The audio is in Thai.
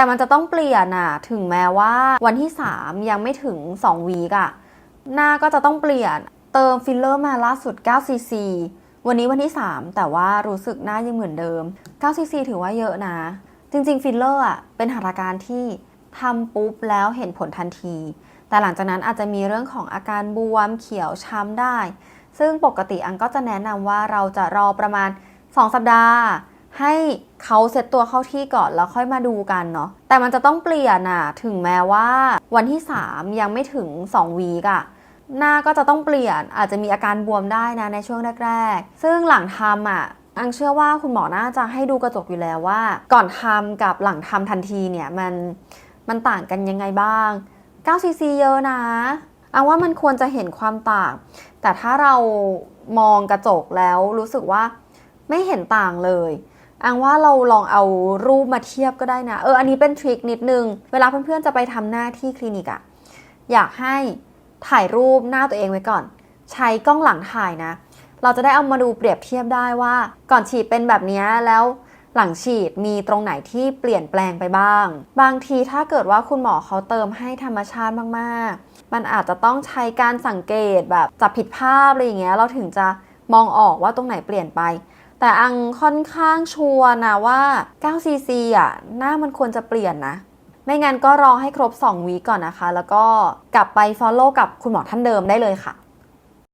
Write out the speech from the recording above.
แต่มันจะต้องเปลี่ยนอะถึงแม้ว่าวันที่ 3 ยังไม่ถึง 2 วีกอะหน้าก็จะต้องเปลี่ยน เติมฟิลเลอร์มาล่าสุด9 cc วันนี้วันที่ 3 แต่ว่ารู้สึกหน้ายังเหมือนเดิม9 cc ถือว่าเยอะนะ จริง ๆ ฟิลเลอร์อะเป็นหัตถการที่ทำปุ๊บแล้วเห็นผลทันที แต่หลังจากนั้นอาจจะมีเรื่องของอาการบวมเขียวช้ำได้ ซึ่งปกติอังก็จะแนะนำว่าเราจะรอประมาณ 2 สัปดาห์ ให้ เขาเซตตัวเข้าที่ก่อนแล้วค่อยมาดูกันเนาะแต่มันจะต้องเปลี่ยนอะถึงแม้ว่าวันที่ 3 ยังไม่ถึง2วีกอะหน้าก็จะต้องเปลี่ยนอาจจะมีอาการบวมได้นะในช่วงแรก ๆ ซึ่งหลังทำอะอังเชื่อว่าคุณหมอน่าจะให้ดูกระจกอยู่แล้วว่า ก่อนทำกับหลังทำทันทีเนี่ยมันมันต่างกันยังไงบ้าง9ซีซีเยอะนะอังว่ามันควรจะเห็นความต่าง แต่ถ้าเรามองกระจกแล้วรู้สึกว่าไม่เห็นต่างเลย อังว่าเราลองเอารูปมาเทียบก็ได้นะ เออ อันนี้เป็นทริคนิดนึง เวลาเพื่อนๆจะไปทำหน้าที่คลินิกอะอยากให้ถ่ายรูปหน้าตัวเองไว้ก่อน ใช้กล้องหลังถ่ายนะ เราจะได้เอามาดูเปรียบเทียบได้ว่า ก่อนฉีดเป็นแบบนี้แล้วหลังฉีดมีตรงไหนที่เปลี่ยนแปลงไปบ้าง บางทีถ้าเกิดว่าคุณหมอเขาเติมให้ธรรมชาติมากๆ มันอาจจะต้องใช้การสังเกตแบบจับผิดภาพอะไรอย่างเงี้ยเราถึงจะมองออกว่าตรงไหนเปลี่ยนไป แต่อังค่อนข้างชัวร์นะว่า 9 cc อะ หน้ามันควรจะเปลี่ยนนะ ไม่งั้นก็รอให้ครบ 2 วีก่อนนะคะ แล้วก็กลับไป follow กับคุณหมอท่านเดิมได้เลยค่ะ